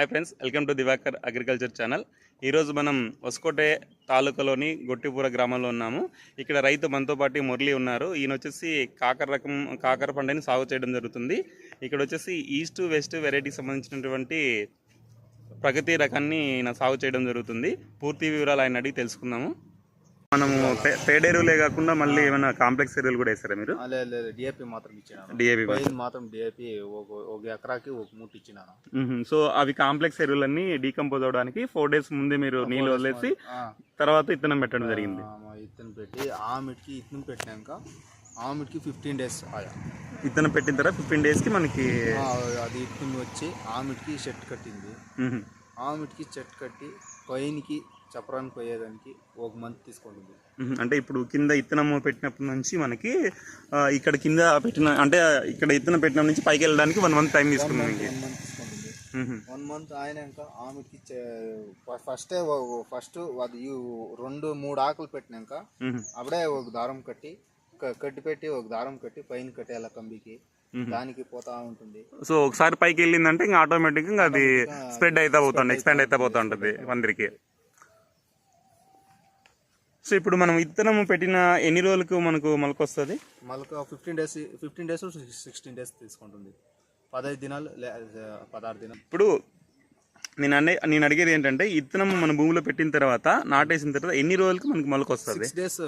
Hi friends welcome to Diwakar agriculture channel. ఈరోజు మనం వసుకోటే తాలూకాలోని గొట్టిపూర గ్రామంలో ఉన్నాము. ఇక్కడ రైతు మనతో పాటు మురళి ఉన్నారు. ఈయన వచ్చేసి కాకర రకం కాకర పంటని సాగు చేయడం జరుగుతుంది. ఇక్కడ వచ్చేసి ఈస్ట్ వెస్ట్ వెరైటీకి సంబంధించినటువంటి ప్రగతి రకాన్ని ఈయన సాగు చేయడం జరుగుతుంది. పూర్తి వివరాలు ఆయన అడిగి తెలుసుకుందాము. మనము పేడ ఎరువులే కాకుండా మళ్ళీ ఏమైనా కాంప్లెక్స్ ఎరువులు కూడా వేస్తారా మీరు? లేదు డిఏపి మాత్రం ఇచ్చినాను. డిఏపి మాత్రం. డిఏపి ఒక ఒక ఎకరాకి ఒక మూట ఇచ్చినాను. సో అవి కాంప్లెక్స్ ఎరువులన్నీ డీకంపోజ్ అవడానికి ఫోర్ డేస్ ముందే మీరు నీళ్ళు వదిలేసి తర్వాత ఇత్తనం పెట్టడం జరిగింది. ఇత్తనం పెట్టి ఆమెటికి ఇత్తనం పెట్టినాక ఆమెటికి ఫిఫ్టీన్ డేస్ ఆయా. ఇత్తనం పెట్టిన తర్వాత ఫిఫ్టీన్ డేస్కి మనకి ఆ, అది ఇత్తనం వచ్చి ఆమెటికి షెట్ కట్టింది. మ్మ్. ఆమెటికి చెట్టు కట్టి పైనకి చపరానికి పోయేదానికి ఒక మంత్ తీసుకుంటుంది. అంటే ఇప్పుడు కింద ఇత్తనం పెట్టినప్పటి నుంచి మనకి ఇక్కడ కింద పెట్టిన అంటే ఇక్కడ ఇత్తనం పెట్టిన నుంచి పైకి వెళ్ళడానికి one month time one month తీసుకుంటుంది. వన్ మంత్ అయినాక ఆమెకి ఫస్టే ఫస్ట్ అది రెండు మూడు ఆకులు పెట్టినాక. అప్పుడే ఒక దారం కట్టి కట్టి పెట్టి ఒక దారం కట్టి పైన కట్టేయాల కంబికి. దానికి పోతా ఉంటుంది. సో ఒకసారి పైకి వెళ్ళిందంటే ఇంకా ఆటోమేటిక్గా అది స్ప్రెడ్ అవుతా పోతుంది ఎక్స్పాండ్ అవుతా పోతా ఉంటుంది అందరికి సో ఇప్పుడు మనం ఇత్తనం పెట్టిన ఎన్ని రోజులకు మనకు మొలక వస్తుంది మళ్ళీ fifteen days fifteen days sixteen days తీసుకుంటుంది. పదహైదు దినాలు పదహారు దినాలు. ఇప్పుడు నేను అనే నేను అడిగేది ఏంటంటే ఇత్తనం మన భూమిలో పెట్టిన తర్వాత నాటేసిన తర్వాత ఎన్ని రోజులకి మనకి మొలక వస్తుంది సిక్స్ డేస్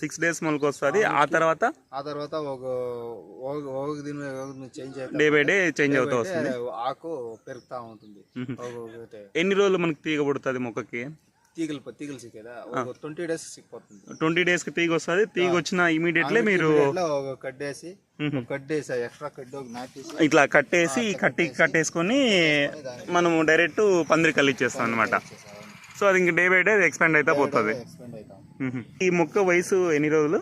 సిక్స్ డేస్ మొలక వస్తుంది. ఆ తర్వాత? ఆ తర్వాత ఒక change day by day change అవుతా వస్తుంది. ఆకు పెరుగుతా ఉంటుంది. ఎన్ని రోజులు మనకి తీగ పడుతుంది మొక్కకి? తీగలు తీగలు ఒక ట్వంటీ డేస్ సిక్కిపోతుంది ట్వంటీ డేస్కి తీగ వస్తుంది తీగ వచ్చిన ఇమీడియట్లీ మీరు ఒక కడ్డేసి ఎక్స్ట్రా ఒక నాటేసి ఇట్లా కట్టేసి కట్టి కట్టేసుకొని మనము డైరెక్ట్ పందిరి కలిచ్చేస్తాం అనమాట సో అది ఇంక డే బై డే ఎక్స్పాండ్ అయితే పోతుంది. ఈ మొక్క వయసు ఎన్ని రోజులు?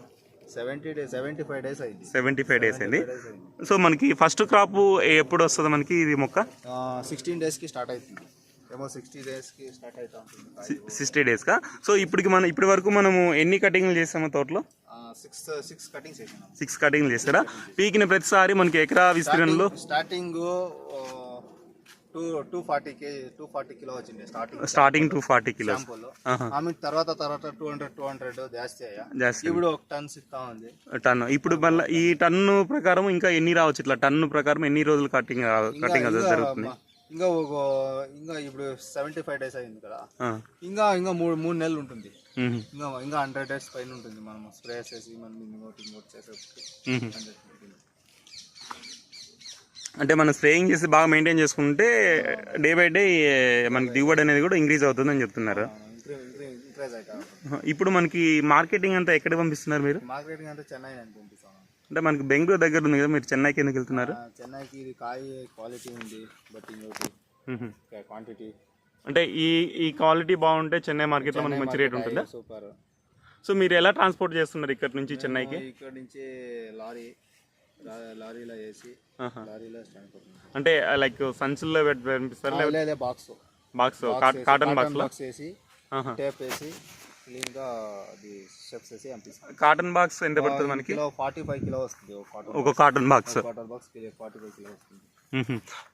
Seventy days seventy five days అయింది. సెవెంటీ ఫైవ్ డేస్ అయింది. సో మనకి ఫస్ట్ క్రాప్ ఎప్పుడు వస్తుంది మనకి ఇది మొక్క? సిక్స్టీన్ డేస్కి స్టార్ట్ అవుతుంది ఏమో సిక్స్టీ డేస్కి స్టార్ట్ అవుతా ఉంటుంది. సిక్స్టీ డేస్కా సో ఇప్పటికి మనం ఇప్పటి వరకు మనము ఎన్ని కటింగ్లు చేసాము తోటలో? సిక్స్ సిక్స్ కటింగ్స్ వేసినాం సిక్స్ కటింగ్లు చేస్తారా? పీకిన ప్రతిసారి మనకి ఎకరా విస్తీర్ణంలో? Starting two two forty K two forty kilo వచ్చింది స్టార్టింగ్ స్టార్టింగ్ టూ ఫార్టీ ఆహా. ఆమె తర్వాత తర్వాత టూ హండ్రెడ్ టూ హండ్రెడ్ జాస్తి జాస్తి. ఇప్పుడు ఒక టన్ సిక్తా ఉంది. టన్ను. ఇప్పుడు మళ్ళీ ఈ టన్ను ప్రకారం ఇంకా ఎన్ని రావచ్చు? ఇట్లా టన్ను ప్రకారం ఎన్ని రోజులు కటింగ్ కటింగ్ జరుగుతుంది? ఇంకా ఒక ఇంకా ఇప్పుడు సెవెంటీ ఫైవ్ డేస్ అయింది కదా. ఇంకా ఇంకా మూడు మూడు నెలలు ఉంటుంది. ఇంకా ఇంకా హండ్రెడ్ డేస్ పైన ఉంటుంది మనం స్ప్రే చేసి మనం ఇంకోటి ఇంకోటి అంటే మనం స్ప్రేయింగ్ చేసి బాగా మెయింటైన్ చేసుకుంటే డే బై డే మనకి దిగుబడి అనేది కూడా ఇంక్రీజ్ అవుతుందని చెప్తున్నారు. ఇప్పుడు మనకి మార్కెటింగ్ అంతా ఎక్కడ పంపిస్తున్నారు మీరు? మార్కెటింగ్ అంటే చెన్నై అని పంపిస్తాను అంటే మనకి బెంగళూరు దగ్గర ఉంది కదా మీరు చెన్నైకి ఎందుకు వెళ్తున్నారు? చెన్నైకి ఇది కాయ క్వాలిటీ ఉంది బట్ ఇంకోటి. క్వాంటిటీ అంటే ఈ ఈ క్వాలిటీ బాగుంటే చెన్నై మార్కెట్లో మనకి మంచి రేట్ ఉంటుందా? సూపర్ సో మీరు ఎలా ట్రాన్స్పోర్ట్ చేస్తున్నారు ఇక్కడ నుంచి చెన్నైకి? ఇక్కడ నుంచి లారీ లారీలో వేసి. లారీలో అంటే లైక్ సంచుల్లో పెట్టి పంపిస్తారు box box carton box box వేసి టేప్ వేసి క్లీన్గా అది స్టెప్స్ వేసి పంపిస్తాం కాటన్ బాక్స్ ఎంత పడుతుంది మనకి? కిలో ఫార్టీ ఫైవ్ కిలో వస్తుంది ఒక కాటన్ ఒక carton box carton box forty five kilo వస్తుంది.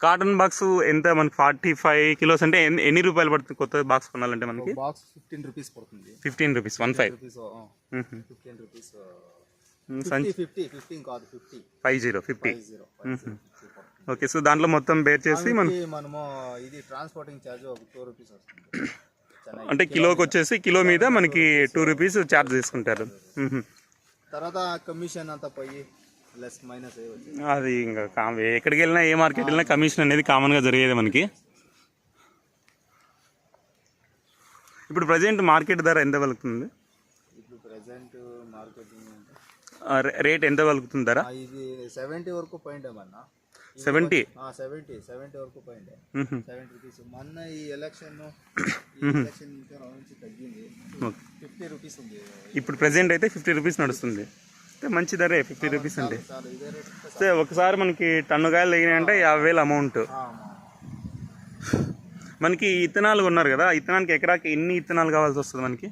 కాటన్ బాక్స్ ఎంత మనకి ఫార్టీ ఫైవ్ కిలోస్ అంటే ఎన్ని- రూపాయలు పడుతుంది కొత్త బాక్స్ కొనాలంటే మనకి? బాక్స్ ఫిఫ్టీన్ రూపీస్ పడుతుంది. Fifteen rupees one five fifteen rupees five zero fifty okay so దాంట్లో మొత్తం బేర్ చేసి మనం మనము ఇది ట్రాన్స్పోర్టింగ్ ఛార్జ్ ఒక టూ రూపీస్ వస్తుంది. అంటే కిలోకి వచ్చేసి కిలో మీద మనకి టూ రూపీస్ ఛార్జ్ తీసుకుంటారు. తర్వాత కమిషన్ అంతా పోయి లెస్ మైనస్ అది ఇంకా ఎక్కడికి వెళ్ళినా ఏ మార్కెట్ వెళ్ళినా కమిషన్ అనేది కామన్గా జరిగేది మనకి. ఇప్పుడు ప్రజెంట్ మార్కెట్ ధర ఎంత పలుకుతుంది? ఇప్పుడు రేట్ ఎంత పలుకుతుంది ధర? ఇది సెవెంటీ వరకు పోయిండే మొన్న సెవెంటీ? సెవెంటీ సెవెంటీ వరకు పోయిండే. Seventy rupees. మొన్న ఈ ఎలక్షన్ ఈ ఎలక్షన్ నుంచి తగ్గింది. ఫిఫ్టీ రూపీస్ ఉంది. ఇప్పుడు ప్రజెంట్ అయితే ఫిఫ్టీ రూపీస్ నడుస్తుంది. అంటే మంచి ధరే ఫిఫ్టీ రూపీస్ అంటే ఒకసారి మనకి టన్ను కాయలు తగినాయంటే యాభై వేలు అమౌంట్ మనకి ఇత్తనాలు ఉన్నారు కదా ఇత్తనానికి ఎకరాకి ఎన్ని ఇత్తనాలు కావాల్సి వస్తుంది మనకి?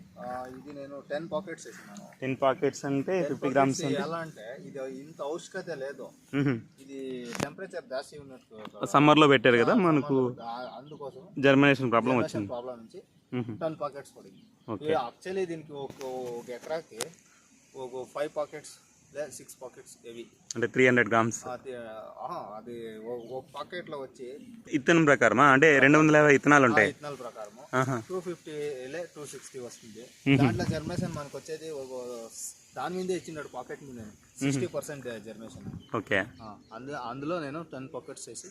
ఇది నేను టెన్ పాకెట్స్ వేసినాను. టెన్ పాకెట్స్ అంటే 10 ఫిఫ్టీ గ్రామ్స్ ఎలా అంటే ఇది ఇంత ఔషధత లేదు. ఇది టెంపరేచర్ జాస్తి ఉన్నట్టు సమ్మర్లో పెట్టారు కదా మనకు అందుకోసం జర్మినేషన్ ప్రాబ్లం వచ్చింది. ప్రాబ్లం నుంచి. టెన్ పాకెట్స్ పడింది. యాక్చువల్లీ దీనికి ఒక ఎకరాకి ఒక ఫైవ్ పాకెట్స్ లేదా సిక్స్ పాకెట్స్ ఇవి అంటే త్రీ హండ్రెడ్ గ్రామ్స్ అది ఒక- పాకెట్లో వచ్చి ఇత్తనం ప్రకారమా? అంటే రెండు వందల యాభై ఇత్తనాలు ఉంటాయి ఇథనాల్ ప్రకారము. టూ ఫిఫ్టీ లే టూ సిక్స్టీ వస్తుంది. దాంట్లో జర్మేషన్ మనకు వచ్చేది ఒక దాని మీదే ఇచ్చినాడు పాకెట్ మీద సిక్స్టీ పర్సెంట్ జర్మేషన్ ఓకే. అందు అందులో నేను టెన్ పాకెట్స్ వేసి.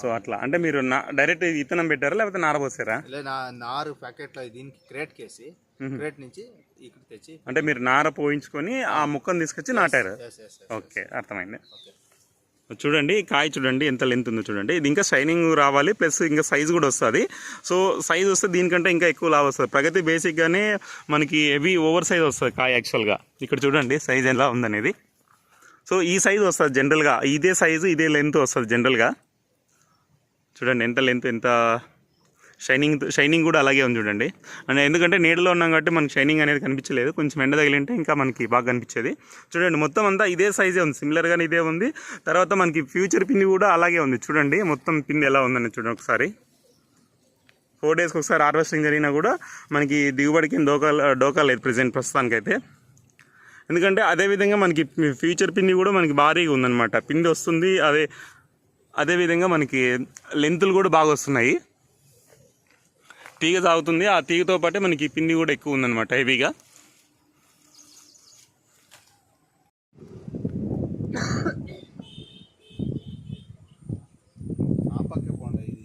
సో అట్లా. అంటే మీరు నా డైరెక్ట్ ఇత్తనం పెట్టారా లేకపోతే నారబోసారా? లే నా నారు ప్యాకెట్లో దీనికి క్రేట్ కేసి క్రేట్ నుంచి ఇక్కడ తెచ్చి అంటే మీరు నార పోయించుకొని ఆ ముక్కను తీసుకొచ్చి నాటారు? ఓకే అర్థమైంది. చూడండి కాయ చూడండి ఎంత లెంత్ ఉందో చూడండి. ఇది ఇంకా షైనింగ్ రావాలి ప్లస్ ఇంకా సైజ్ కూడా వస్తుంది. సో సైజ్ వస్తే దీనికంటే ఇంకా ఎక్కువ లాభ వస్తుంది. ప్రగతి బేసిక్గానే మనకి హెవీ ఓవర్ సైజ్ వస్తుంది కాయ యాక్చువల్గా ఇక్కడ చూడండి సైజ్ ఎలా ఉందనేది. సో ఈ సైజ్ వస్తుంది జనరల్గా ఇదే సైజు ఇదే లెంత్ వస్తుంది జనరల్గా చూడండి ఎంత లెంత్ ఎంత షైనింగ్ షైనింగ్ కూడా అలాగే ఉంది చూడండి. అండ్ ఎందుకంటే నీడలో ఉన్నాం కాబట్టి మనకి షైనింగ్ అనేది కనిపించలేదు. కొంచెం ఎండ తగిలింటే ఇంకా మనకి బాగా కనిపించేది. చూడండి మొత్తం అంతా ఇదే సైజే ఉంది. సిమిలర్గానే ఇదే ఉంది. తర్వాత మనకి ఫ్యూచర్ పిన్ కూడా అలాగే ఉంది. చూడండి మొత్తం పిన్ ఎలా ఉందని చూడండి ఒకసారి. ఫోర్ డేస్కి ఒకసారి హార్వెస్టింగ్ జరిగినా కూడా మనకి దిగుబడికి డోకా డోకా లేదు ప్రజెంట్ ప్రస్తుతానికైతే. ఎందుకంటే అదే విధంగా మనకి ఫ్యూచర్ పిండి కూడా మనకి భారీగా ఉందన్నమాట. పిండి వస్తుంది అదే అదే విధంగా మనకి లెంతులు కూడా బాగా వస్తున్నాయి. తీగ సాగుతుంది. ఆ తీగతో పాటే మనకి పిండి కూడా ఎక్కువ ఉందన్నమాట హెవీగా. ఆ ఇది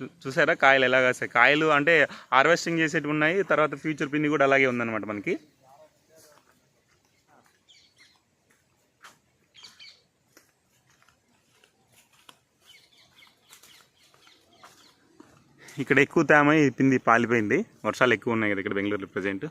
చూ- చూసారా కాయలు ఎలా కాస్తాయి కాయలు అంటే హార్వెస్టింగ్ చేసేటివి ఉన్నాయి తర్వాత ఫ్యూచర్ పిండి కూడా అలాగే ఉందన్నమాట మనకి. ఇక్కడ ఎక్కువ తేమ ఇది పిండి పాలిపోయింది. వర్షాలు ఎక్కువ ఉన్నాయి కదా ఇక్కడ బెంగళూరులో ప్రజెంట్.